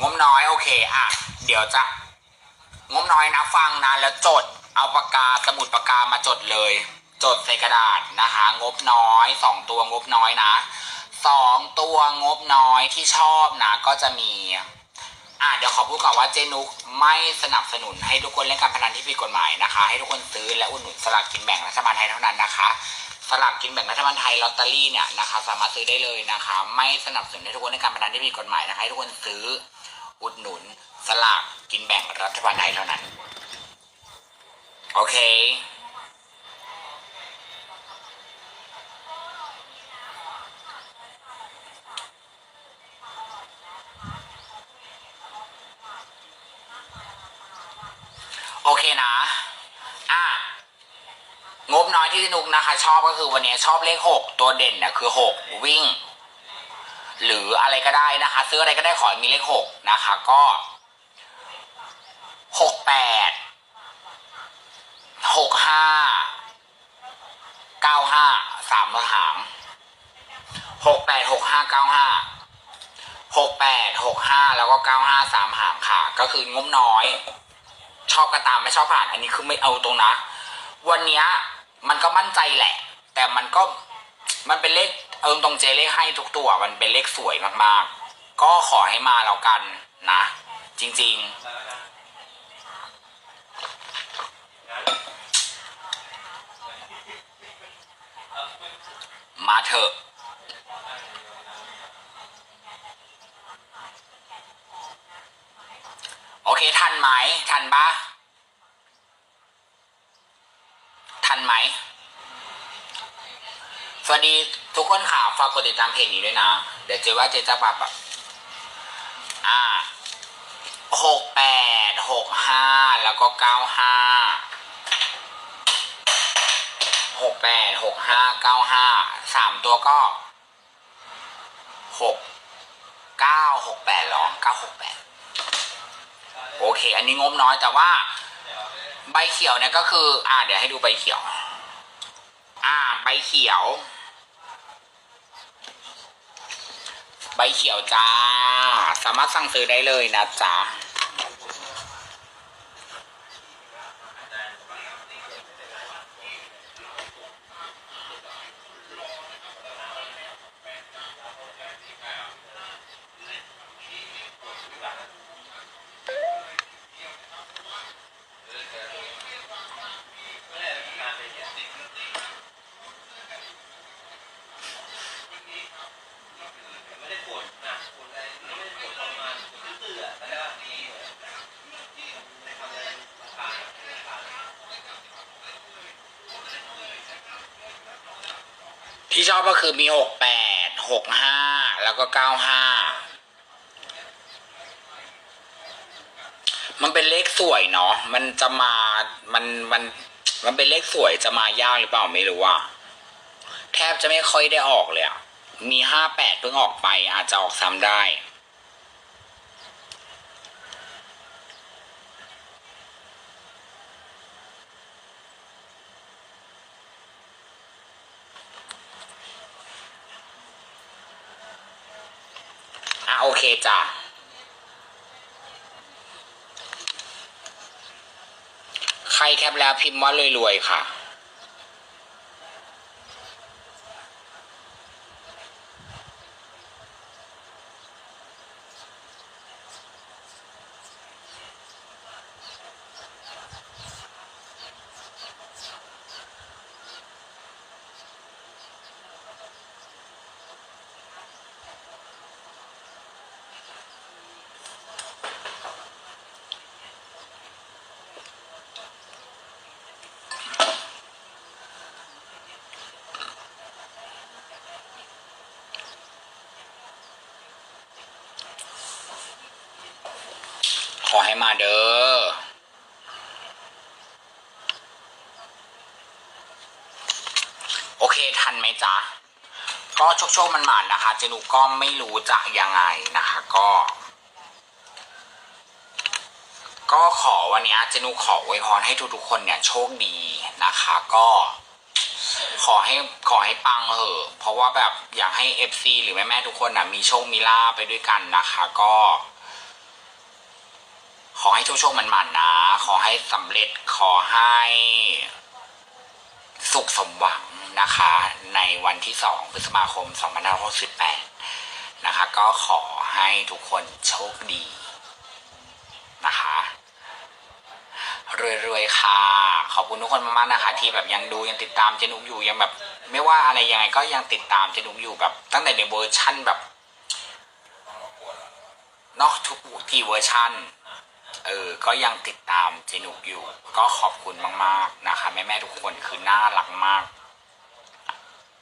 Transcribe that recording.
งบน้อยโอเคอะ เดี๋ยวจะงบน้อยนะฟังนะแล้วจด เอาปากกาสมุดปากกามาจดเลย จดใส่กระดาษนะคะ งบน้อยสองตัวงบน้อยนะสองตัวงบน้อยที่ชอบนะก็จะมีอะเดี๋ยวขอพูดก่อนว่าเจนุกไม่สนับสนุนให้ทุกคนเล่นการพนันที่ผิดกฎหมายนะคะ ให้ทุกคนซื้อและอุดหนุนสลากกินแบ่งรัฐบาลไทยเท่านั้นนะคะสลากกินแบ่งรัฐบาลไทยลอตเตอรี่เนี่ยนะคะ สามารถซื้อได้เลยนะคะ ไม่สนับสนุนให้ทุกคนเล่นการพนันที่ผิดกฎหมายนะคะให้ทุกคนซื้อ อุดหนุน สลากกินแบ่งรัฐบาลไทยเท่านั้น โอเค โอเคนะ อะงบน้อยที่สนุกนะคะ ชอบก็คือวันนี้ชอบเลขหกตัวเด่นนี่ยคือหกวิ่ง หรืออะไรก็ได้นะคะ ซื้ออะไรก็ได้ขอให้มีเลขหกนะคะก็หกแปดหกห้าเก้าห้าสามหางหกแปดหกห้าเก้าห้าหกแปดหกห้าแล้วก็เก้าห้าสามหางค่ะ ก็คืองบน้อย ชอบก็ตามไม่ชอบผ่าน อันนี้คือไม่เอาตรงนะ วันเนี้ยมันก็มั่นใจแหละ แต่มันก็มันเป็นเลข เอาตรงๆเจเลขให้ทุกตัวมันเป็นเลขสวยมากๆ ก็ขอให้มาแล้วกันนะ จริงๆ มาเถอะโอเค ทันไหม ทันปะทันไหม สวัสดีทุกคนค่ะฝากกดติดตามเพจนี้ด้วยนะ เดี๋ยวเจว่าเจจะปรับแบบอ่าหกแปดหกห้าแล้วก็เก้าห้าหกแปดหกห้าเก้าห้าสามตัวก็หกเก้าหกแปดหรอเก้าหกแปดโอเค อันนี้งบน้อยแต่ว่าใบเขียวเนี่ยก็คือ อ่า เดี๋ยวให้ดูใบเขียว อ่า ใบเขียว ใบเขียวจ้า สามารถสั่งซื้อได้เลยนะจ๊ะ ไม่ได้ปวดหนักปวดอะไรไม่ได้ปวดทรมานปวดตื้อๆอะแต่ว่าที่ในทำอะไรผ่านผ่าน ที่ชอบก็คือมีหกแปดหกห้าแล้วก็เก้าห้ามันเป็นเลขสวยเนาะมันจะมามันมัน มันเป็นเลขสวยจะมายากหรือเปล่าไม่รู้ว่าแทบจะไม่ค่อยได้ออกเลยอะมีห้าแปดเพิ่งออกไปอาจจะออกซ้ำได้ เคจ้ะใครแคปแล้วพิมพ์ว่ารวยๆค่ะ อให้มาเด้อโอเคทันไหมจ๊ะ ก็โชคโชคมันหมานนะคะ เจนุก็ไม่รู้จะยังไงนะคะ ก็ ก็ขอวันนี้เจนุขออวยพรให้ทุกๆคนเนี่ยโชคดีนะคะ ก็ ขอให้ขอให้ปังเหอะ เพราะว่าแบบอยากให้เอฟซีหรือแม่แม่ๆทุกคนนะมีโชคมีลาไปด้วยกันนะคะ ก็ อให้โชคโชคมันมันนะ ขอให้สำเร็จขอให้ สุขสมหวังนะคะ ในวันที่สองพฤษภาคม2568นะคะ ก็ขอให้ทุกคนโชคดีนะคะรวยๆค่ะ ขอบคุณทุกคนมากๆนะคะ ที่แบบยังดูยังติดตามเจนุกอยู่ยังแบบ ไม่ว่าอะไรยังไงก็ยังติดตามเจนุกอยู่แบบตั้งแต่ในเวอร์ชั่นแบบเนอกทุกกี่เวอร์ชั่น เออ ก็ยังติดตามเจนุกอยู่ ก็ขอบคุณมาก ๆ นะคะ แม่ ๆ ทุกคนคือน่ารักมาก